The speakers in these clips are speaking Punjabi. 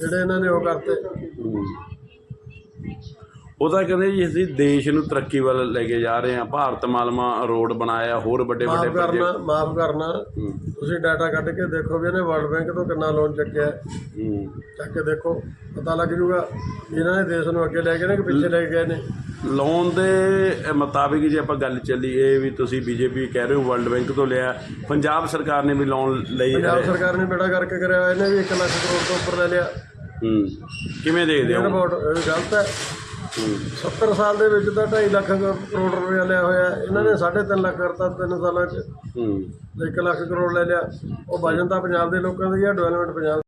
ਜਿਹੜੇ ਇਹਨਾਂ ਨੇ ਉਹ ਕਰਤੇ। ਉਹ ਤਾਂ ਕਹਿੰਦੇ ਜੀ ਅਸੀਂ ਦੇਸ਼ ਨੂੰ ਤਰੱਕੀ ਵੱਲ ਲੈ ਕੇ ਜਾ ਰਹੇ ਹਾਂ। ਭਾਰਤ ਮਾਲਮਾ ਰੋਡ ਬਣਾਇਆ ਹੋਰ ਵੱਡੇ ਵੱਡੇ ਮਾਫ ਕਰਨਾ ਮਾਫ ਕਰਨਾ। ਤੁਸੀਂ ਡਾਟਾ ਕੱਢ ਕੇ ਦੇਖੋ ਵੀ ਇਹਨੇ ਵਰਲਡ ਬੈਂਕ ਤੋਂ ਕਿੰਨਾ ਲੋਨ ਚੱਕਿਆ। ਹੈ। ਹੂੰ ਚੱਕ ਕੇ ਦੇਖੋ ਪਤਾ ਲੱਗ ਜੂਗਾ ਇਹਨਾਂ ਨੇ ਦੇਸ਼ ਨੂੰ ਅੱਗੇ ਲੈ ਕੇ ਨੇ ਕਿ ਪਿੱਛੇ ਲੈ ਕੇ ਗਏ ਨੇ। ਲੋਨ ਦੇ ਮੁਤਾਬਿਕ ਜੇ ਆਪਾਂ ਗੱਲ ਚੱਲੀ ਇਹ ਵੀ ਤੁਸੀਂ ਬੀਜੇਪੀ ਕਹਿ ਰਹੇ ਹੋ ਵਰਲਡ ਬੈਂਕ ਤੋਂ ਲਿਆ ਪੰਜਾਬ ਸਰਕਾਰ ਨੇ ਵੀ ਲੋਨ ਲਈ ਪੰਜਾਬ ਸਰਕਾਰ ਨੇ ਬੇੜਾ ਕਰਕੇ ਕਰਿਆ ਹੋਇਆ, ਇਹਨੇ ਵੀ 1 ਲੱਖ ਕਰੋੜ ਤੋਂ ਉੱਪਰ ਲੈ ਲਿਆ। ਹੂੰ। ਕਿਵੇਂ ਦੇਖਦੇ ਹੋ? ਰਿਪੋਰਟ ਇਹ ਗਲਤ ਹੂੰ। 70 ਸਾਲ ਦੇ ਵਿੱਚ ਤਾਂ 2.5 ਲੱਖ ਕਰੋੜ ਰੁਪਇਆ ਲਿਆ ਹੋਇਆ ਇਹਨਾਂ ਨੇ 3.5 ਲੱਖ ਕਰਤਾ ਤਿੰਨ ਸਾਲਾਂ 'ਚ। ਹੂੰ। 1 ਲੱਖ ਕਰੋੜ ਲੈ ਲਿਆ। ਉਹ ਵਜਨ ਤਾਂ ਪੰਜਾਬ ਦੇ ਲੋਕਾਂ ਦੀ ਹੈ ਡਿਵੈਲਪਮੈਂਟ ਪੰਜਾਬ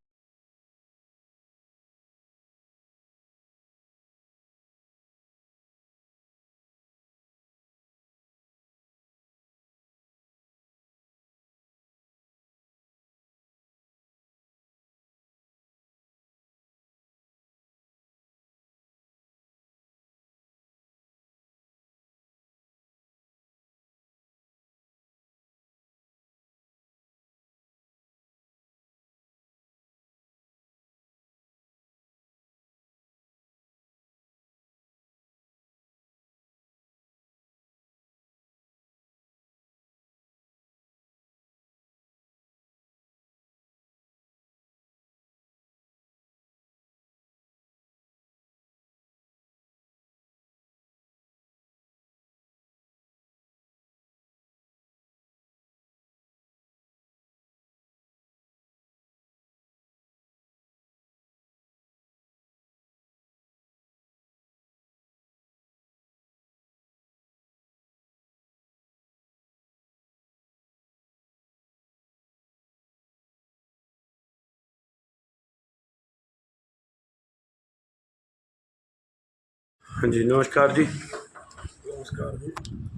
ਹਾਂਜੀ ਨਮਸਕਾਰ ਜੀ। ਨਮਸਕਾਰ ਜੀ।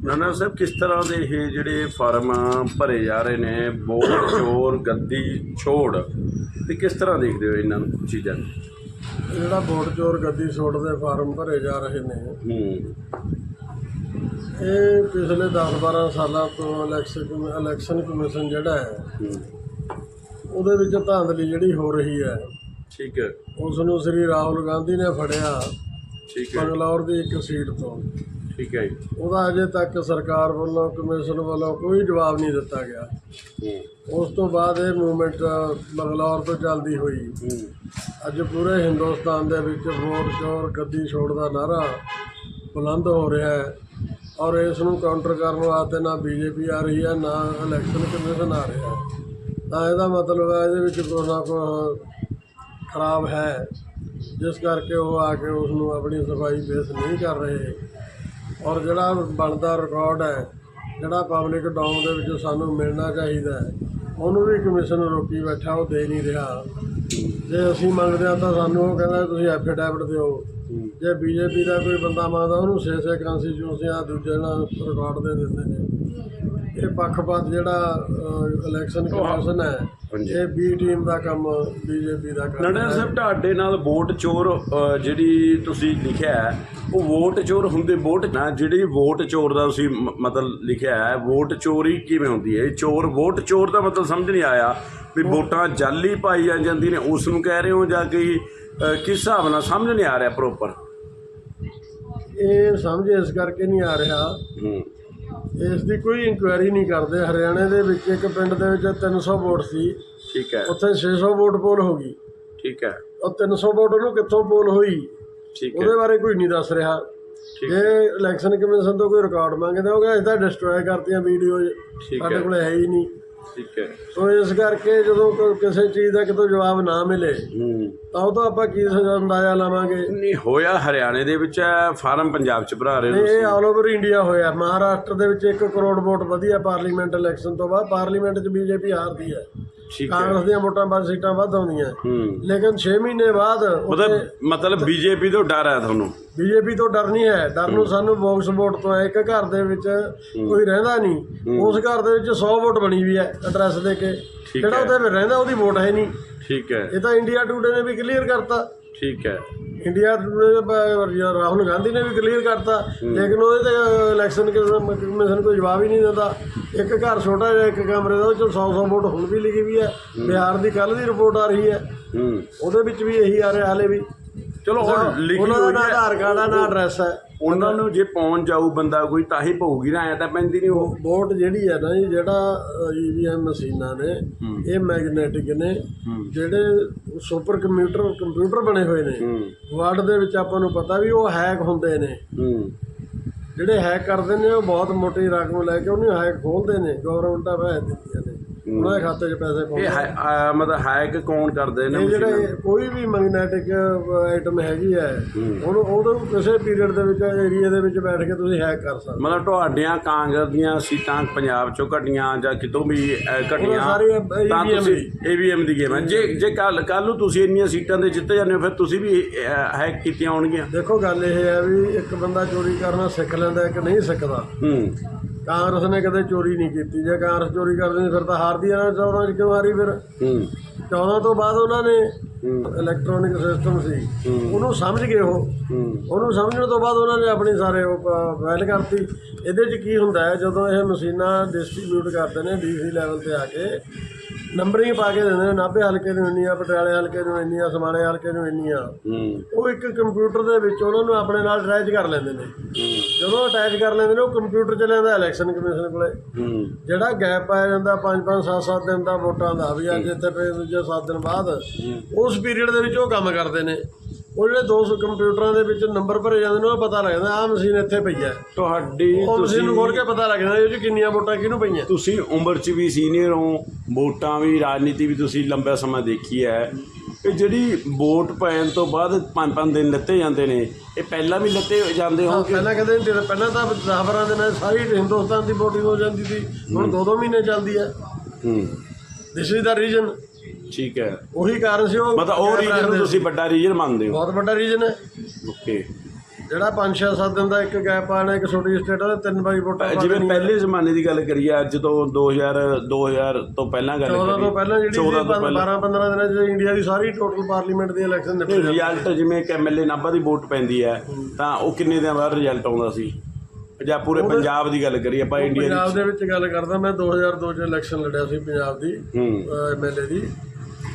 ਨਾਨਾ ਸਾਹਿਬ ਕਿਸ ਤਰ੍ਹਾਂ ਦੇ ਇਹ ਜਿਹੜੇ ਫਾਰਮ ਭਰੇ ਜਾ ਰਹੇ ਨੇ ਵੋਟ ਚੋਰ ਗੱਦੀ ਛੋੜ ਤੇ ਕਿਸ ਤਰ੍ਹਾਂ ਦੇਖਦੇ ਹੋ ਇਹਨਾਂ ਨੂੰ ਚੀਜ਼ਾਂ ਨੂੰ? ਜਿਹੜਾ ਵੋਟ ਚੋਰ ਗੱਦੀ ਸੋਟ ਦੇ ਫਾਰਮ ਭਰੇ ਜਾ ਰਹੇ ਨੇ ਹੂੰ। ਇਹ ਪਿਛਲੇ 10-12 ਸਾਲਾਂ ਤੋਂ ਇਲੈਕਸ਼ਨ ਇਲੈਕਸ਼ਨ ਕਮਿਸ਼ਨ ਜਿਹੜਾ ਹੈ ਹੂੰ। ਉਹਦੇ ਵਿੱਚ ਧਾਂਦਲੀ ਜਿਹੜੀ ਹੋ ਰਹੀ ਹੈ ਠੀਕ ਹੈ। ਉਸ ਨੂੰ ਸ੍ਰੀ ਰਾਹੁਲ ਗਾਂਧੀ ਨੇ ਫੜਿਆ। ਠੀਕ ਹੈ। ਬੰਗਲੌਰ ਦੀ ਇੱਕ ਸੀਟ ਤੋਂ। ਠੀਕ ਹੈ ਜੀ। ਉਹਦਾ ਅਜੇ ਤੱਕ ਸਰਕਾਰ ਵੱਲੋਂ ਕਮਿਸ਼ਨ ਵੱਲੋਂ ਕੋਈ ਜਵਾਬ ਨਹੀਂ ਦਿੱਤਾ ਗਿਆ। ਉਸ ਤੋਂ ਬਾਅਦ ਇਹ ਮੂਵਮੈਂਟ ਬੰਗਲੌਰ ਤੋਂ ਚੱਲਦੀ ਹੋਈ। ਅੱਜ ਪੂਰੇ ਹਿੰਦੁਸਤਾਨ ਦੇ ਵਿੱਚ ਵੋਟ ਚੋਰ ਗੱਦੀ ਛੋੜ ਦਾ ਨਾਰਾ ਬੁਲੰਦ ਹੋ ਰਿਹਾ ਹੈ ਔਰ ਇਸ ਨੂੰ ਕਾਊਂਟਰ ਕਰਨ ਵਾਸਤੇ ਨਾ ਬੀਜੇਪੀ ਆ ਰਹੀ ਹੈ ਨਾ ਇਲੈਕਸ਼ਨ ਕਮਿਸ਼ਨ ਆ ਰਿਹਾ ਤਾਂ ਇਹਦਾ ਮਤਲਬ ਹੈ ਇਹਦੇ ਵਿੱਚ ਕੁਛ ਨਾ ਕੁਛ ਖਰਾਬ ਹੈ। ਜਿਸ ਕਰਕੇ ਉਹ ਆ ਕੇ ਉਸ ਨੂੰ ਆਪਣੀ ਸਫ਼ਾਈ ਪੇਸ਼ ਨਹੀਂ ਕਰ ਰਹੇ। ਔਰ ਜਿਹੜਾ ਬਣਦਾ ਰਿਕਾਰਡ ਹੈ, ਜਿਹੜਾ ਪਬਲਿਕ ਡਾਊਨ ਦੇ ਵਿੱਚ ਸਾਨੂੰ ਮਿਲਣਾ ਚਾਹੀਦਾ ਹੈ, ਉਹਨੂੰ ਵੀ ਕਮਿਸ਼ਨ ਰੋਕੀ ਬੈਠਾ, ਉਹ ਦੇ ਨਹੀਂ ਰਿਹਾ। ਜੇ ਅਸੀਂ ਮੰਗਦੇ ਹਾਂ ਤਾਂ ਸਾਨੂੰ ਉਹ ਕਹਿੰਦਾ, ਤੁਸੀਂ ਐਫੀਡੈਵਿਟ ਦਿਓ। ਜੇ ਬੀਜੇਪੀ ਦਾ ਕੋਈ ਬੰਦਾ ਮੰਗਦਾ, ਉਹਨੂੰ 6-6 ਕਾਂਸਟੀਚਿਊਸੀਆਂ ਦੂਜੇ ਨਾਲ ਰਿਕਾਰਡ ਦੇ ਦਿੰਦੇ ਨੇ। ਇਹ ਪੱਖਪਾਤ ਜਿਹੜਾ ਇਲੈਕਸ਼ਨ ਕਮਿਸ਼ਨ ਹੈ ਹਾਂਜੀ। ਇਹ ਬੀ ਟੀਮ ਦਾ ਕੰਮ ਬੀਜੇਪੀ ਦਾ ਕੰਮ ਨੜਾ ਹੈ। ਸਾਹਿਬ ਤੁਹਾਡੇ ਨਾਲ ਵੋਟ ਚੋਰ ਅ, ਜਿਹੜੀ ਤੁਸੀਂ ਲਿਖਿਆ ਹੈ ਉਹ ਵੋਟ ਚੋਰ ਹੁੰਦੇ ਵੋਟ ਨਾ ਜਿਹੜੀ ਵੋਟ ਚੋਰ ਦਾ ਤੁਸੀਂ ਮ- ਮਤਲਬ ਲਿਖਿਆ ਹੈ ਵੋਟ ਚੋਰੀ ਕਿਵੇਂ ਹੁੰਦੀ ਹੈ? ਇਹ ਚੋਰ ਵੋਟ ਚੋਰ ਦਾ ਮਤਲਬ ਸਮਝ ਨਹੀਂ ਆਇਆ ਵੀ ਵੋਟਾਂ ਜਾਲੀ ਪਾਈ ਜਾਂਦੀ ਨੇ ਉਸ ਨੂੰ ਕਹਿ ਰਹੇ ਹੋ ਜਾਂ ਕਿ ਅ, ਕਿਸ ਹਿਸਾਬ ਨਾਲ? ਸਮਝ ਨਹੀਂ ਆ ਰਿਹਾ ਪ੍ਰੋਪਰ ਇਹ ਸਮਝ ਇਸ ਕਰਕੇ ਨਹੀਂ ਆ ਰਿਹਾ ਹੂੰ। ਇਸ ਦੀ ਕੋਈ ਇਨਕੁਆਇਰੀ ਨਹੀਂ ਕਰਦੇ। ਹਰਿਆਣੇ ਦੇ ਵਿੱਚ ਇੱਕ ਪਿੰਡ ਦੇ ਵਿੱਚ 300 ਵੋਟ ਸੀ। ਠੀਕ ਹੈ। ਉੱਥੇ 600 ਵੋਟ ਪੋਲ ਹੋ ਗਈ। ਠੀਕ ਹੈ। ਉਹ 300 ਵੋਟ ਉਹਨੂੰ ਕਿੱਥੋਂ ਪੋਲ ਹੋਈ? ਠੀਕ ਹੈ। ਉਹਦੇ ਬਾਰੇ ਕੋਈ ਨਹੀਂ ਦੱਸ ਰਿਹਾ। ਜੇ ਇਲੈਕਸ਼ਨ ਕਮਿਸ਼ਨ ਤੋਂ ਕੋਈ ਰਿਕਾਰਡ ਮੰਗਦੇ ਹੋਗੇ ਅਸੀਂ ਤਾਂ ਡਿਸਟਰੋਏ ਕਰਤੀਆਂ ਵੀਡੀਓ ਸਾਡੇ ਕੋਲ ਹੈ ਹੀ ਨਹੀਂ। ਠੀਕ ਹੈ। ਸੋ ਇਸ ਕਰਕੇ ਜਦੋਂ ਕੋਈ ਕਿਸੇ ਚੀਜ਼ ਦਾ ਕਿਤੋਂ ਜਵਾਬ ਨਾ ਮਿਲੇ ਹੂੰ। ਤਾਂ ਉਹ ਤੋਂ ਆਪਾਂ ਕੀ ਸਜ਼ਾ ਅੰਦਾਜ਼ਾ ਲਾਵਾਂਗੇ? ਨਹੀਂ ਹੋਇਆ ਹਰਿਆਣੇ ਦੇ ਵਿੱਚ ਹੈ ਫਾਰਮ ਪੰਜਾਬ ਚ ਭਰਾ ਰਹੇ ਹੋ ਇਹ ਆਲ ਓਵਰ ਇੰਡੀਆ ਹੋਇਆ। ਮਹਾਰਾਸ਼ਟਰ ਦੇ ਵਿੱਚ 1 ਕਰੋੜ ਵੋਟ ਵਧੀਆ ਪਾਰਲੀਮੈਂਟ ਇਲੈਕਸ਼ਨ ਤੋਂ ਬਾਅਦ ਪਾਰਲੀਮੈਂਟ 'ਚ ਬੀਜੇਪੀ ਹਾਰਦੀ ਹੈ। ਠੀਕ ਹੈ। ਕਾਂਗਰਸ ਦੀਆਂ ਵੋਟਾਂ ਬਾਅਦ ਸੀਟਾਂ ਵੱਧ ਆਉਂਦੀਆਂ। ਹੂੰ। ਲੇਕਿਨ 6 ਮਹੀਨੇ ਬਾਅਦ ਮਤਲਬ ਮਤਲਬ ਬੀਜੇਪੀ ਤੋਂ ਡਰ ਹੈ ਤੁਹਾਨੂੰ? ਬੀਜੇਪੀ ਤੋਂ ਡਰ ਨਹੀਂ ਹੈ। ਡਰ ਨੂੰ ਸਾਨੂੰ ਬੌਕਸ ਵੋਟ ਤੋਂ ਹੈ ਇੱਕ ਘਰ ਦੇ ਵਿੱਚ ਕੋਈ ਰਹਿੰਦਾ ਨਹੀਂ। ਉਸ ਘਰ ਦੇ ਵਿੱਚ 100 ਵੋਟ ਬਣੀ ਵੀ ਹੈ ਐਡਰੈਸ ਦੇ ਕੇ। ਜਿਹੜਾ। ਉਹਦੇ ਵਿੱਚ ਰਹਿੰਦਾ ਉਹਦੀ ਵੋਟ ਹੈ ਨਹੀਂ। ਠੀਕ ਹੈ। ਇਹ ਤਾਂ ਇੰਡੀਆ ਟੂਡੇ ਨੇ ਵੀ ਕਲੀਅਰ ਕਰਤਾ। ਠੀਕ ਹੈ। ਇੰਡੀਆ ਰਾਹੁਲ ਗਾਂਧੀ ਨੇ ਵੀ ਕਲੀਅਰ ਕਰਤਾ। ਲੇਕਿਨ ਉਹਦੇ ਤੇ ਇਲੈਕਸ਼ਨ ਕਮਿਸ਼ਨ ਕੋਈ ਜਵਾਬ ਹੀ ਨਹੀਂ ਦਿੰਦਾ। ਇੱਕ ਘਰ ਛੋਟਾ ਜਿਹਾ ਇੱਕ ਕਮਰੇ ਦਾ ਉਹ 'ਚ 100 100 ਵੋਟ ਹੁਣ ਵੀ ਲਿਖੀ ਵੀ ਹੈ। ਬਿਹਾਰ ਦੀ ਕੱਲ ਦੀ ਰਿਪੋਰਟ ਆ ਰਹੀ ਹੂੰ। ਉਹਦੇ ਵਿੱਚ ਵੀ ਇਹੀ ਆ ਰਿਹਾ ਹਾਲੇ ਵੀ। ਚਲੋ ਉਹ ਲਿਖੀ ਉਹਨਾਂ ਦਾ ਹੋਈ ਨਾ ਹੈ। ਆਧਾਰ ਕਾਰਡ ਆ ਨਾ ਐਡਰੈਸ ਹੈ। ਉਹਨਾਂ ਨੂੰ ਜੇ ਪਹੁੰਚ ਜਾਊ ਬੰਦਾ ਕੋਈ ਤਾਂ ਹੀ ਪਊਗੀ ਨਾ ਐ ਤਾਂ ਪੈਂਦੀ ਨਹੀਂ ਉਹ। ਵੋਟ ਜਿਹੜੀ ਹੈ ਨਾ ਜੀ ਜਿਹੜਾ ਈਵੀਐਮ ਮਸ਼ੀਨਾਂ ਨੇ। ਇਹ ਮੈਗਨੈਟਿਕ ਨੇ ਜਿਹੜੇ ਸੁਪਰ ਕੰਪਿਊਟਰ ਕੰਪਿਊਟਰ ਬਣੇ ਹੋਏ ਨੇ ਹੂੰ। ਵਰਲਡ ਦੇ ਵਿੱਚ ਆਪਾਂ ਨੂੰ ਪਤਾ ਵੀ ਉਹ ਹੈਕ ਹੁੰਦੇ ਨੇ। ਹੂੰ। ਜਿਹੜੇ ਹੈਕ ਕਰਦੇ ਨੇ ਉਹ ਬਹੁਤ ਮੋਟੀ ਰਕਮ ਲੈ ਕੇ ਉਹਨੂੰ ਹੈਕ ਖੋਲਦੇ ਨੇ ਗਵਰਨਮੈਂਟਾਂ ਪੈਸੇ ਦਿੰਦੀਆਂ ਨੇ। ਉਹਨਾਂ ਦੇ ਖਾਤੇ 'ਚ ਪੈਸੇ ਇਹ ਪਾਉਂਦੇ ਹੈ- ਆ, ਮਤਲਬ ਹੈਕ ਕੌਣ ਕਰਦੇ ਨੇ ਇਹ ਮਸ਼ੀਨਾਂ? ਜਿਹੜੇ ਕੋਈ ਵੀ ਮੈਗਨੈਟਿਕ ਆਈਟਮ ਹੈਗੀ ਹੈ। ਉਹਨੂੰ ਉਹਨੂੰ ਕਿਸੇ ਪੀਰੀਅਡ ਦੇ ਵਿੱਚ ਏਰੀਆ ਦੇ ਵਿੱਚ ਬੈਠ ਕੇ ਤੁਸੀਂ ਹੈਕ ਕਰ ਸਕਦੇ ਮਤਲਬ ਤੁਹਾਡੀਆਂ ਕਾਂਗਰਸ ਦੀਆਂ ਸੀਟਾਂ ਪੰਜਾਬ ਚੋਂ ਘਟੀਆਂ ਜਾਂ ਕਿਤੋਂ ਵੀ ਅਹ, ਘਟੀਆਂ ਸਾਰੀ ਤਾਂ EVM ਤੁਸੀਂ ਏਵੀਐਮ ਦੀ ਗੇਮ ਹੈ। ਜੇ ਜੇ ਕੱਲ ਕੱਲ ਨੂੰ ਤੁਸੀਂ ਇੰਨੀਆਂ ਸੀਟਾਂ ਤੇ ਜਿੱਤੇ ਜਾਂਦੇ ਹੋ ਫਿਰ ਤੁਸੀਂ ਵੀ ਹੈਕ ਕੀਤੀਆਂ ਹੋਣਗੀਆਂ। ਦੇਖੋ ਗੱਲ ਇਹ ਹੈ ਵੀ ਇੱਕ ਬੰਦਾ ਚੋਰੀ ਕਰਨਾ ਸਿੱਖ ਲੈਂਦਾ ਇੱਕ ਨਹੀਂ ਸਿੱਖਦਾ। ਹੂੰ। ਕਾਂਗਰਸ ਨੇ ਕਦੇ ਚੋਰੀ ਨਹੀਂ ਕੀਤੀ। ਜੇ ਕਾਂਗਰਸ ਚੋਰੀ ਕਰਦੀ ਫਿਰ ਤਾਂ ਹਾਰਦੀ ਆ ਨਾ 14 ਚ ਕਿਉਂ ਹਾਰੀ ਫਿਰ। ਹੂੰ। 14 ਤੋਂ ਬਾਅਦ ਉਹਨਾਂ ਨੇ ਇਲੈਕਟ੍ਰੋਨਿਕ ਸਿਸਟਮ ਸੀ। ਉਹਨੂੰ ਸਮਝ ਗਏ ਉਹ। ਉਹਨੂੰ ਸਮਝਣ ਤੋਂ ਬਾਅਦ ਉਹਨਾਂ ਨੇ ਆਪਣੀ ਸਾਰੇ ਉਹ ਫਾਈਲ ਕਰਤੀ। ਇਹਦੇ 'ਚ ਕੀ ਹੁੰਦਾ ਹੈ ਜਦੋਂ ਇਹ ਮਸ਼ੀਨਾਂ ਡਿਸਟ੍ਰੀਬਿਊਟ ਕਰਦੇ ਨੇ ਡੀਸੀ ਲੈਵਲ ਤੇ ਆ ਕੇ ਨੰਬਰਿੰਗ ਪਾ ਕੇ ਦਿੰਦੇ ਨੇ ਨਾਭੇ ਹਲਕੇ ਨੂੰ ਇੰਨੀਆਂ ਪਟਿਆਲੇ ਹਲਕੇ ਨੂੰ ਇੰਨੀਆਂ ਸਮਾਣੇ ਹਲਕੇ ਨੂੰ ਇੰਨੀਆਂ। ਹੂੰ। ਉਹ ਇੱਕ ਕੰਪਿਊਟਰ ਦੇ ਵਿੱਚ ਉਹਨਾਂ ਨੂੰ ਆਪਣੇ ਨਾਲ ਅਟੈਚ ਕਰ ਲੈਂਦੇ ਨੇ। ਜਦੋਂ ਅਟੈਚ ਕਰ ਲੈਂਦੇ ਨੇ ਉਹ ਕੰਪਿਊਟਰ ਚ ਲੈਂਦਾ ਇਲੈਕਸ਼ਨ ਕਮਿਸ਼ਨ ਕੋਲੇ। ਜਿਹੜਾ ਗੈਪ ਪਾਇਆ ਜਾਂਦਾ 5-5 7-7 ਦਿਨ ਦਾ ਵੋਟਾਂ ਦਾ ਵੀ ਅੱਜ ਇੱਥੇ ਪਏ ਦੂਜੇ 7 ਦਿਨ ਬਾਅਦ ਉਸ ਪੀਰੀਅਡ ਦੇ ਵਿੱਚ ਉਹ ਕੰਮ ਕਰਦੇ ਨੇ। ਉਹ ਜਿਹੜੇ 200 ਕੰਪਿਊਟਰਾਂ ਦੇ ਵਿੱਚ ਨੰਬਰ ਭਰੇ ਜਾਂਦੇ ਨੇ ਉਹ ਪਤਾ ਲੱਗ ਜਾਂਦਾ ਆਹ ਮਸ਼ੀਨ ਇੱਥੇ ਪਈ ਹੈ। ਤੁਹਾਡੀ ਉਹ ਮਸ਼ੀਨ ਨੂੰ ਖੋਲ ਕੇ ਪਤਾ ਲੱਗ ਜਾਂਦਾ ਇਹ 'ਚ ਕਿੰਨੀਆਂ ਵੋਟਾਂ ਕਿਹਨੂੰ ਪਈਆਂ। ਤੁਸੀਂ ਉਮਰ 'ਚ ਵੀ ਸੀਨੀਅਰ ਹੋ ਵੋਟਾਂ ਵੀ ਰਾਜਨੀਤੀ ਵੀ ਤੁਸੀਂ ਲੰਬਾ ਸਮਾਂ ਦੇਖੀ ਹੈ। ਇਹ ਜਿਹੜੀ ਵੋਟ ਪੈਣ ਤੋਂ ਬਾਅਦ ਪੰਜ ਪੰਜ ਦਿਨ ਲੱਤੇ ਜਾਂਦੇ ਨੇ ਇਹ ਪਹਿਲਾਂ ਵੀ ਲੱਤੇ ਜਾਂਦੇ ਹਾਂ, ਹੋਣਗੇ? ਪਹਿਲਾਂ ਕਦੇ ਨਹੀਂ ਪਹਿਲਾਂ ਤਾਂ 10 ਦੇ ਨਾਲ ਸਾਰੀ ਹਿੰਦੁਸਤਾਨ ਦੀ VOTING ਹੋ ਜਾਂਦੀ ਸੀ ਹੁਣ ਦੋ ਦੋ ਮਹੀਨੇ ਚੱਲਦੀ ਹੈ। ਹੂੰ। ਦਿਸ ਇਜ਼ ਦਾ ਰੀਜਨ ਠੀਕ ਹੈ। ਉਹੀ ਕਾਰਨ ਸੀ ਉਹ ਮਤਲਬ ਉਹ ਰੀਜਨ ਨੂੰ ਤੁਸੀਂ ਵੱਡਾ ਰੀਜਨ ਮੰਨਦੇ ਹੋ। ਬਹੁਤ ਵੱਡਾ ਰੀਜਨ ਹੈ। ਓਕੇ ਜਿਹੜਾ 5 6 7 ਦਿਨ ਦਾ ਇੱਕ ਗੈਪ ਆਣਾ ਇੱਕ ਛੋਟੀ ਸਟੇਟ ਦਾ ਤਿੰਨ ਵਾਰੀ ਵੋਟਾਂ ਜਿਵੇਂ। ਪਹਿਲੇ ਜ਼ਮਾਨੇ ਦੀ ਗੱਲ ਕਰੀਏ ਅੱਜ ਤੋਂ 2000 2000 ਤੋਂ ਪਹਿਲਾਂ ਗੱਲ 14 ਤੋਂ ਪਹਿਲਾਂ ਜਿਹੜੀ 14 ਤੋਂ 12 15 ਦਿਨਾਂ ਚ ਇੰਡੀਆ ਦੀ ਸਾਰੀ ਟੋਟਲ ਪਾਰਲੀਮੈਂਟ ਦੀ ਇਲੈਕਸ਼ਨ ਨਿਪਟ ਰਿਜ਼ਲਟ ਜਿਵੇਂ ਕਿ ਐਮਐਲਏ ਨਾਭਾ ਦੀ ਵੋਟ ਪੈਂਦੀ ਹੈ ਤਾਂ ਉਹ ਕਿੰਨੇ ਦਿਨ ਬਾਅਦ ਰਿਜ਼ਲਟ ਆਉਂਦਾ ਸੀ? ਜਾਂ ਪੂਰੇ ਪੰਜਾਬ ਦੀ ਗੱਲ ਕਰੀਏ ਆਪਾਂ ਇੰਡੀਆ ਦੀ ਪੰਜਾਬ ਦੇ ਵਿੱਚ ਗੱਲ ਕਰਦਾ ਮੈਂ 2002 ਚ ਇਲੈਕਸ਼ਨ ਲੜਿਆ ਸੀ ਪੰਜਾਬ ਦੀ ਐਮਐਲਏ ਦੀ।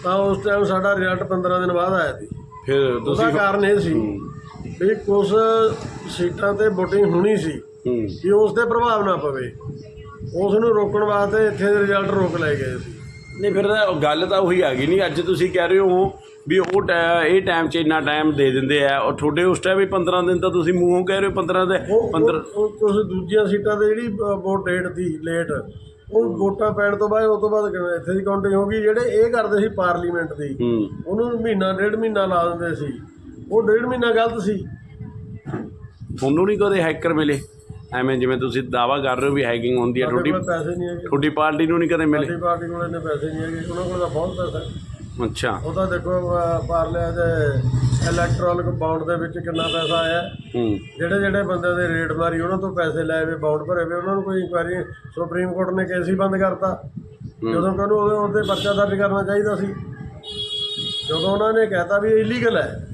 ਤਾਂ ਉਸ ਟਾਈਮ ਸਾਡਾ ਰਿਜ਼ਲਟ 15 ਦਿਨ ਬਾਅਦ ਆਇਆ ਸੀ। ਫਿਰ ਉਹਦਾ ਤੁਸੀਂ ਕਾਰਨ ਇਹ ਸੀ ਵੀ ਕੁਝ ਸੀਟਾਂ ਤੇ VOTING ਹੋਣੀ ਸੀ ਹੂੰ। ਕਿ ਉਸ ਤੇ ਪ੍ਰਭਾਵ ਨਾ ਪਵੇ। ਉਸ ਨੂੰ ਰੋਕਣ ਵਾਸਤੇ ਇੱਥੇ ਦੇ ਰਿਜ਼ਲਟ ਰੋਕ ਲਏ ਗਏ ਸੀ। ਨਹੀਂ ਫਿਰ ਤਾਂ ਗੱਲ ਤਾਂ ਉਹੀ ਆ ਗਈ ਨਹੀਂ ਅੱਜ ਤੁਸੀਂ ਕਹਿ ਰਹੇ ਹੋ ਵੀ ਉਹ ਟੈ- ਇਹ ਟਾਈਮ 'ਚ ਇੰਨਾ ਟਾਈਮ ਦੇ ਦਿੰਦੇ ਆ। ਔਰ ਤੁਹਾਡੇ ਉਸ ਟਾਈਮ ਵੀ 15 ਦਿਨ ਤਾਂ ਤੁਸੀਂ ਮੂੰਹੋਂ ਕਹਿ ਰਹੇ ਹੋ 15 ਦੇ ਉਹ 15 ਉਹ- ਉਹ ਕੁਝ ਦੂਜੀਆਂ ਸੀਟਾਂ ਤੇ ਜਿਹੜੀ ਵੋਟ ਡੇਟ ਦੀ ਲੇਟ ਉਹ ਵੋਟਾਂ ਪੈਣ ਤੋਂ ਬਾਅਦ ਉਸ ਤੋਂ ਬਾਅਦ ਕਿਵੇਂ? ਇੱਥੇ ਦੀ ਕਾਊਂਟਿੰਗ ਹੋ ਗਈ। ਜਿਹੜੇ ਇਹ ਕਰਦੇ ਸੀ ਪਾਰਲੀਮੈਂਟ ਦੀ ਹੂੰ। ਉਹਨੂੰ ਮਹੀਨਾ ਡੇਢ ਮਹੀਨਾ ਲਾ ਦਿੰਦੇ ਸੀ। ਉਹ ਡੇਢ ਮਹੀਨਾ ਗਲਤ ਸੀ। ਤੁਹਾਨੂੰ ਨਹੀਂ ਕਦੇ ਹੈਕਰ ਮਿਲੇ? ਐਵੇਂ ਜਿਵੇਂ ਤੁਸੀਂ ਦਾਵਾ ਕਰ ਰਹੇ ਹੋ ਵੀ ਹੈਕਿੰਗ ਹੁੰਦੀ ਹੈ ਸਾਡੇ ਤੁਹਾਡੀ ਕੋਲ ਪੈਸੇ ਨਹੀਂ ਹੈਗੇ। ਤੁਹਾਡੀ ਪਾਰਟੀ ਨੂੰ ਨਹੀਂ ਕਦੇ ਮਿਲੇ? ਸਾਡੀ ਪਾਰਟੀ ਕੋਲ ਇੰਨੇ ਪੈਸੇ ਨਹੀਂ ਹੈਗੇ। ਉਹਨਾਂ ਕੋਲ ਤਾਂ ਬਹੁਤ ਪੈਸਾ ਹੈ। ਅੱਛਾ। ਉਹ ਤਾਂ ਦੇਖੋ ਅਹ, ਪਾਰਲਿਆ ਦੇ ਇਲੈਕਟ੍ਰੋਨਿਕ ਬਾਉਂਡ ਦੇ ਵਿੱਚ ਕਿੰਨਾ ਪੈਸਾ ਆਇਆ। ਹੂੰ। ਜਿਹੜੇ ਜਿਹੜੇ ਬੰਦੇ ਦੇ ਰੇਟ ਮਾਰੀ ਉਹਨਾਂ ਤੋਂ ਪੈਸੇ ਲਏ ਵੇ ਬਾਉਂਡ ਭਰੇ ਵੇ ਉਹਨਾਂ ਨੂੰ ਕੋਈ ਇਨਕੁਆਇਰੀ ਸੁਪਰੀਮ ਕੋਰਟ ਨੇ ਕੇਸ ਹੀ ਬੰਦ ਕਰਤਾ। ਜਦੋਂ ਕਿ ਉਹਨੂੰ ਉਹਦੇ ਉਹਦੇ ਪਰਚਾ ਦਰਜ ਕਰਨਾ ਚਾਹੀਦਾ ਸੀ। ਜਦੋਂ ਉਹਨਾਂ ਨੇ ਕਹਿਤਾ ਵੀ ਇਲੀਗਲ ਹੈ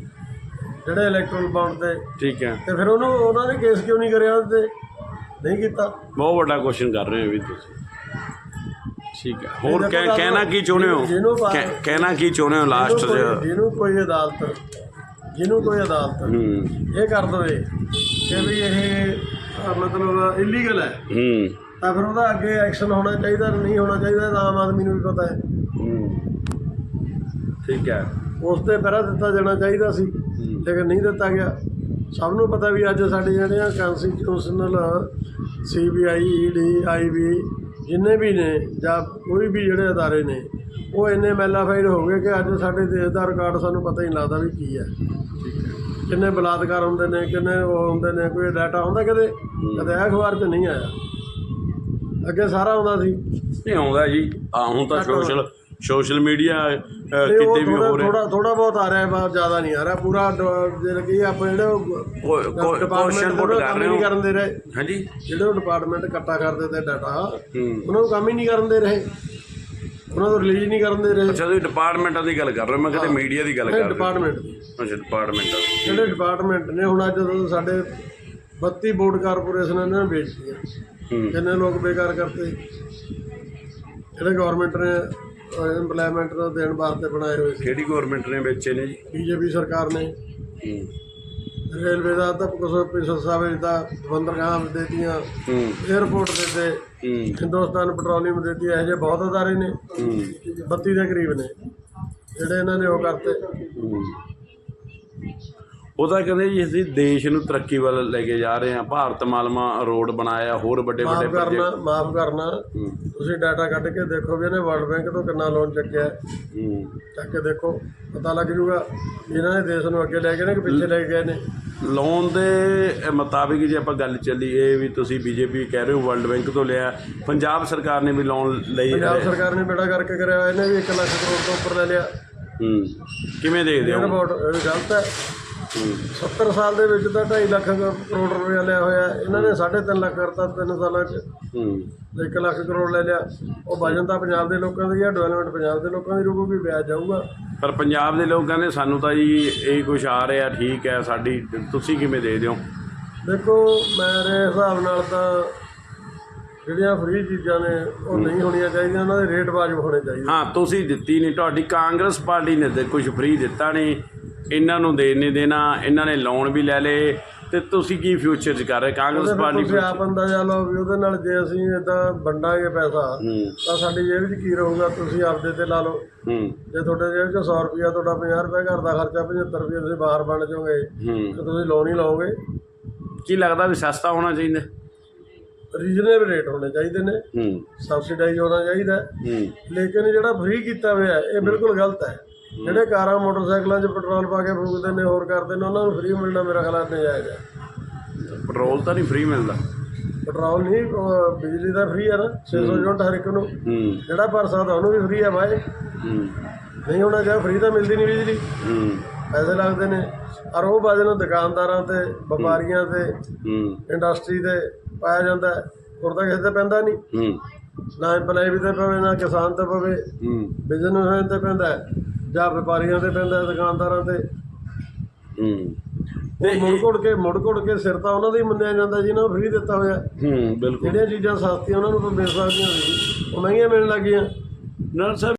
ਜਿਹੜੇ ਇਲੈਕਟ੍ਰੋਨਿਕ ਬਾਉਂਡ ਤੇ ਠੀਕ ਹੈ। ਤੇ ਫਿਰ ਉਹਨੂੰ ਉਹਨਾਂ ਨੇ ਕੇਸ ਕਿਉਂ ਨਹੀਂ ਕਰਿਆ ਉਹਦੇ ਤੇ? ਨਹੀਂ ਕੀਤਾ। ਬਹੁਤ ਵੱਡਾ ਕੁਐਸਚਨ ਕਰ ਰਹੇ ਹੋ ਵੀ ਤੁਸੀਂ। ਠੀਕ ਹੈ। ਹੋਰ ਦੇਖੋ ਕਹਿ- ਗੱਲ- ਕਹਿਣਾ ਕੀ ਚਾਹੁੰਦੇ ਹੋ? ਜਿਹਨੂੰ ਪਾ- ਕਹਿ- ਕਹਿਣਾ ਕੀ ਚਾਹੁੰਦੇ ਹੋ ਲਾਸਟ ਜਿਹਨੂੰ ਕੋਈ- ਜਿਹਨੂੰ ਕੋਈ ਅਦਾਲਤ ਜਿਹਨੂੰ ਕੋਈ ਅਦਾਲਤ ਹੂੰ। ਇਹ ਕਰ ਦਵੇ ਕਿ ਵੀ ਇਹ ਮਤਲਬ ਇਲੀਗਲ ਹੈ। ਹੂੰ। ਤਾਂ ਫਿਰ ਉਹਦਾ ਅੱਗੇ ਐਕਸ਼ਨ ਹੋਣਾ ਚਾਹੀਦਾ ਨਹੀਂ ਹੋਣਾ ਚਾਹੀਦਾ ਇਹ ਤਾਂ ਆਮ ਆਦਮੀ ਨੂੰ ਵੀ ਪਤਾ ਹੈ। ਹੂੰ। ਠੀਕ ਹੈ। ਉਸ ਤੇ ਪਹਿਰਾ ਦਿੱਤਾ ਜਾਣਾ ਚਾਹੀਦਾ ਸੀ। ਲੇਕਿਨ ਨਹੀਂ ਦਿੱਤਾ ਗਿਆ। ਸਭ ਨੂੰ ਪਤਾ ਵੀ ਅੱਜ ਸਾਡੇ ਜਿਹੜੀਆਂ ਕਨਸਟੀਟਿਊਸ਼ਨਲ ਸੀਬੀਆਈ ਈਡੀ ਆਈਬੀ ਜਿੰਨੇ ਵੀ ਨੇ ਜਾਂ ਕੋਈ ਵੀ ਜਿਹੜੇ ਅਦਾਰੇ ਨੇ ਉਹ ਇੰਨੇ ਮੈਲਾਫਾਈਡ ਹੋ ਗਏ ਕਿ ਅੱਜ ਸਾਡੇ ਦੇਸ਼ ਦਾ ਰਿਕਾਰਡ ਸਾਨੂੰ ਪਤਾ ਹੀ ਨਹੀਂ ਲੱਗਦਾ ਵੀ ਕੀ ਹੈ। ਕਿੰਨੇ ਬਲਾਤਕਾਰ ਹੁੰਦੇ ਨੇ ਕਿੰਨੇ ਉਹ ਹੁੰਦੇ ਨੇ ਕੋਈ ਡਾਟਾ ਹੁੰਦਾ ਕਦੇ ਕਦੇ ਅਖਬਾਰ 'ਚ ਨਹੀਂ ਆਇਆ। ਅੱਗੇ ਸਾਰਾ ਆਉਂਦਾ ਸੀ। ਨਹੀਂ ਆਉਂਦਾ ਜੀ। ਆ ਹੁਣ ਤਾਂ ਸੋਸ਼ਲ ਸੋਸ਼ਲ ਮੀਡੀਆ ਕਿਤੇ ਵੀ ਹੋ। ਰਿਹਾ ਥੋੜਾ ਥੋੜਾ ਬਹੁਤ ਆ ਰਿਹਾ ਹੈ ਜ਼ਿਆਦਾ ਨਹੀਂ ਆ ਰਿਹਾ। ਪੂਰਾ ਜਿਹੜੇ ਕੀ ਆਪਾਂ ਜਿਹੜੇ ਡਿਪਾਰਟਮੈਂਟ ਪੁੱਟ ਕਰ ਰਹੇ ਹੀ ਨਹੀਂ ਕਰਨ ਦੇ ਰਹੇ। ਹਾਂਜੀ। ਜਿਹੜੇ ਡਿਪਾਰਟਮੈਂਟ ਇਕੱਠਾ ਕਰਦੇ ਤੇ ਡਾਟਾ ਉਹਨਾਂ ਨੂੰ ਕੰਮ ਹੀ ਨਹੀਂ ਕਰਨ ਦੇ ਰਹੇ। ਉਹਨਾਂ ਨੂੰ ਰਿਲੀਜ਼ ਨਹੀਂ ਕਰਨ ਦੇ ਰਹੇ। ਅੱਛਾ ਤੁਸੀਂ ਡਿਪਾਰਟਮੈਂਟਾਂ ਦੀ ਗੱਲ ਕਰ ਰਹੇ ਹੋ ਮੈਂ ਕਿਤੇ ਮੀਡੀਆ ਦੀ ਗੱਲ ਕਰ ਰਿਹਾ ਡਿਪਾਰਟਮੈਂਟ ਦੀ। ਅੱਛਾ ਡਿਪਾਰਟਮੈਂਟਾਂ ਜਿਹੜੇ ਡਿਪਾਰਟਮੈਂਟ ਨੇ ਹੁਣ ਅੱਜ ਸਾਡੇ 32 ਬੋਰਡ ਕਾਰਪੋਰੇਸ਼ਨ ਨੇ ਵੇਚਤੀਆਂ ਹੂੰ। ਕਿੰਨੇ ਲੋਕ ਬੇਕਾਰ ਕਰਤੇ। ਜਿਹੜੇ ਗਵਰਨਮੈਂਟ ਨੇ ਇੰਪਲੋਇਮੈਂਟ ਨੂੰ ਦੇਣ ਵਾਸਤੇ ਬਣਾਏ ਹੋਏ ਸੀ। ਕਿਹੜੀ ਗਵਰਨਮੈਂਟ ਨੇ ਵੇਚੇ ਨੇ ਜੀ? ਬੀਜੇਪੀ ਸਰਕਾਰ ਨੇ। ਹੂੰ। ਰੇਲਵੇ ਦਾ ਤਾਂ ਕੁਝ ਪਿਛਲੇ ਸਾਲ ਦਾ ਬੰਦਰਗਾਹਾਂ ਦੇਤੀਆਂ ਹੂੰ। 에ਅਰਪੋਰਟ ਦਿੱਤੇ ਹੂੰ। ਹਿੰਦੁਸਤਾਨ ਪੈਟਰੋਲੀਅਮ ਦਿੱਤੀ ਇਹੋ ਜਿਹੇ ਬਹੁਤ ਅਦਾਰੇ ਨੇ। ਹੂੰ। 32 ਦੇ ਕਰੀਬ ਨੇ। ਜਿਹੜੇ ਇਹਨਾਂ ਨੇ ਉਹ ਕਰਤੇ। ਉਹ ਤਾਂ ਕਹਿੰਦੇ ਜੀ ਅਸੀਂ ਦੇਸ਼ ਨੂੰ ਤਰੱਕੀ ਵੱਲ ਲੈ ਕੇ ਜਾ ਰਹੇ ਹਾਂ। ਭਾਰਤ ਮਾਲਮਾ ਰੋਡ ਬਣਾਇਆ ਹੋਰ ਵੱਡੇ ਵੱਡੇ ਮਾਫ ਕਰਨਾ ਮਾਫ ਕਰਨਾ। ਹੂੰ। ਤੁਸੀਂ ਡਾਟਾ ਕੱਢ ਕੇ ਦੇਖੋ ਵੀ ਇਹਨੇ ਵਰਲਡ ਬੈਂਕ ਤੋਂ ਕਿੰਨਾ ਲੋਨ ਚੱਕਿਆ। ਹੈ। ਹੂੰ ਚੱਕ ਕੇ ਦੇਖੋ ਪਤਾ ਲੱਗ ਜੂਗਾ ਵੀ ਇਹਨਾਂ ਨੇ ਦੇਸ਼ ਨੂੰ ਅੱਗੇ ਲੈ ਗਏ ਨੇ ਕਿ ਪਿੱਛੇ ਲੈ ਕੇ ਗਏ ਨੇ। ਲੋਨ ਦੇ ਮੁਤਾਬਿਕ ਜੇ ਆਪਾਂ ਗੱਲ ਚੱਲੀਏ ਵੀ ਤੁਸੀਂ ਬੀਜੇਪੀ ਕਹਿ ਰਹੇ ਹੋ ਵਰਲਡ ਬੈਂਕ ਤੋਂ ਲਿਆ। ਪੰਜਾਬ ਸਰਕਾਰ ਨੇ ਵੀ ਲੋਨ ਲਈ ਪੰਜਾਬ ਸਰਕਾਰ ਨੇ ਬੇੜਾ ਕਰਕੇ ਕਰਿਆ ਹੋਇਆ, ਇਹਨੇ ਵੀ 1 ਲੱਖ ਕਰੋੜ ਤੋਂ ਉੱਪਰ ਲੈ ਲਿਆ। ਹੂੰ। ਕਿਵੇਂ ਦੇਖਦੇ ਹੋ? ਰਿਪੋਰਟ ਇਹ ਵੀ ਗਲਤ ਹੈ ਹੂੰ। 70 ਸਾਲ ਦੇ ਵਿੱਚ ਤਾਂ 2.5 ਲੱਖ ਕਰੋੜ ਰੁਪਇਆ ਲਿਆ ਹੋਇਆ। ਇਹਨਾਂ ਨੇ 3.5 ਲੱਖ ਕਰਤਾ ਤਿੰਨ ਸਾਲਾਂ 'ਚ। ਹੂੰ। 1 ਲੱਖ ਕਰੋੜ ਲੈ ਲਿਆ। ਉਹ ਵਜਨ ਤਾਂ ਪੰਜਾਬ ਦੇ ਲੋਕਾਂ ਦੀ ਹੈ ਡਿਵੈਲਪਮੈਂਟ ਪੰਜਾਬ ਦੇ ਲੋਕਾਂ ਦੀ ਰੁਕੂਗੀ ਵਿਆਜ ਜਾਊਗਾ। ਪਰ ਪੰਜਾਬ ਦੇ ਲੋਕ ਕਹਿੰਦੇ ਸਾਨੂੰ ਤਾਂ ਜੀ ਇਹ ਕੁਛ ਆ ਰਿਹਾ ਠੀਕ ਹੈ ਸਾਡੀ ਤੁਸੀਂ ਕਿਵੇਂ ਦੇਖਦੇ ਹੋ? ਦੇਖੋ ਮੇਰੇ ਹਿਸਾਬ ਨਾਲ ਤਾਂ ਜਿਹੜੀਆਂ ਫ੍ਰੀ ਚੀਜ਼ਾਂ ਨੇ ਉਹ ਨਹੀਂ ਹੋਣੀਆਂ ਚਾਹੀਦੀਆਂ। ਉਹਨਾਂ ਦੇ ਰੇਟ ਵਾਜਬ ਹੋਣੇ ਚਾਹੀਦੇ। ਹਾਂ ਤੁਸੀਂ ਦਿੱਤੀ ਨਹੀਂ। ਤੁਹਾਡੀ ਕਾਂਗਰਸ ਪਾਰਟੀ ਨੇ ਤੇ ਕੁਝ ਫ੍ਰੀ ਦਿੱਤਾ ਨਹੀਂ। ਇਹਨਾਂ ਨੂੰ ਦੇ ਨਹੀਂ ਦੇਣਾ ਇਹਨਾਂ ਨੇ ਲੋਨ ਵੀ ਲੈ ਲਏ ਤੇ ਤੁਸੀਂ ਕੀ ਫਿਊਚਰ 'ਚ ਕਰ ਰਹੇ? ਕਾਂਗਰਸ ਪਾਰਟੀ ਤੁਸੀਂ ਆਪ ਅੰਦਾਜ਼ਾ ਲਓ ਵੀ ਉਹਦੇ ਨਾਲ ਜੇ ਅਸੀਂ ਇਦਾਂ ਵੰਡਾਂਗੇ ਪੈਸਾ ਤਾਂ ਸਾਡੀ ਜੇਬ 'ਚ ਕੀ ਰਹੂਗਾ? ਤੁਸੀਂ ਆਪਦੇ ਤੇ ਲਾ ਲਓ। ਜੇ ਤੁਹਾਡੇ ਜੇਬ 'ਚ 100 ਰੁਪਿਆ ਤੁਹਾਡਾ 50 ਰੁਪਏ ਘਰ ਦਾ ਖਰਚਾ 75 ਰੁਪਏ ਤੁਸੀਂ ਬਾਹਰ ਬਣ ਜਾਓਗੇ ਤੇ ਤੁਸੀਂ ਲੋਨ ਹੀ ਲਓਗੇ। ਕੀ ਲੱਗਦਾ ਵੀ ਸਸਤਾ ਹੋਣਾ ਚਾਹੀਦਾ? ਰੀਜਨੇਬਲ ਰੇਟ ਹੋਣੇ ਚਾਹੀਦੇ ਨੇ। ਹੂੰ। ਸਬਸਿਡਾਈਜ਼ ਹੋਣਾ ਚਾਹੀਦਾ। ਲੇਕਿਨ ਜਿਹੜਾ ਫ੍ਰੀ ਕੀਤਾ ਹੋਇਆ ਇਹ ਬਿਲਕੁਲ ਗਲਤ ਹੈ। ਜਿਹੜੇ ਕਾਰਾਂ ਮੋਟਰਸਾਈਕਲਾਂ 'ਚ ਪੈਟਰੋਲ ਪਾ ਕੇ ਫੂਕਦੇ ਨੇ ਹੋਰ ਕਰਦੇ ਨੇ ਉਹਨਾਂ ਨੂੰ ਫ੍ਰੀ ਮਿਲਣਾ ਮੇਰਾ ਖਿਆਲ ਨਜਾਇਜ਼ ਹੈ ਪੈਟਰੋਲ ਤਾਂ ਨਹੀਂ ਫ੍ਰੀ ਮਿਲਦਾ। ਪੈਟਰੋਲ ਨਹੀਂ ਬਿਜਲੀ ਦਾ ਫ੍ਰੀ ਹੈ ਨਾ 600 ਯੂਨਿਟ ਹਰ ਇੱਕ ਨੂੰ। ਹੂੰ। ਜਿਹੜਾ ਭਰ ਸਕਦਾ ਉਹਨੂੰ ਵੀ ਫ੍ਰੀ ਹੈ ਬਾਏ ਹੂੰ। ਨਹੀਂ ਹੋਣਾ ਚਾਹੀਦਾ ਫ੍ਰੀ ਤਾਂ ਮਿਲਦੀ ਨਹੀਂ ਬਿਜਲੀ। ਹੂੰ। ਪੈਸੇ ਲੱਗਦੇ ਨੇ। ਔਰ ਉਹ ਵਜਨ ਦੁਕਾਨਦਾਰਾਂ ਤੇ ਵਪਾਰੀਆਂ ਤੇ ਹੂੰ। ਇੰਡਸਟਰੀ ਤੇ ਪਾਇਆ ਜਾਂਦਾ ਹੈ ਹੋਰ ਤਾਂ ਕਿਸੇ ਤੇ ਪੈਂਦਾ ਨਹੀਂ। ਹੂੰ। ਨਾ ਇੰਪਲਾਈ ਵੀ ਤੇ ਪਵੇ ਨਾ ਕਿਸਾਨ ਤੇ ਪਵੇ। ਹੂੰ। ਬਿਜ਼ਨਸਮੈਨ ਤੇ ਪੈਂਦਾ। ਹੈ, ਜਾਂ ਵਪਾਰੀਆਂ ਤੇ ਪੈਂਦਾ ਦੁਕਾਨਦਾਰਾਂ ਤੇ ਹੂੰ। ਉਹ ਮੁੜ ਘੁੜ ਕੇ ਮੁੜ ਘੁੜ ਕੇ ਸਿਰ ਤਾਂ ਉਹਨਾਂ ਦਾ ਹੀ ਮੰਨਿਆ ਜਾਂਦਾ ਜਿਹਨਾਂ ਨੂੰ ਫ੍ਰੀ ਦਿੱਤਾ ਹੋਇਆ। ਹੂੰ ਬਿਲਕੁਲ। ਜਿਹੜੀਆਂ ਚੀਜ਼ਾਂ ਸਸਤੀਆਂ ਉਹਨਾਂ ਨੂੰ ਤਾਂ ਮਿਲ ਸਕਦੀਆਂ ਸੀ। ਉਹ ਮਹਿੰਗੀਆਂ ਮਿਲਣ ਲੱਗੀਆਂ। ਨਾਲ ਸਾਹਿਬ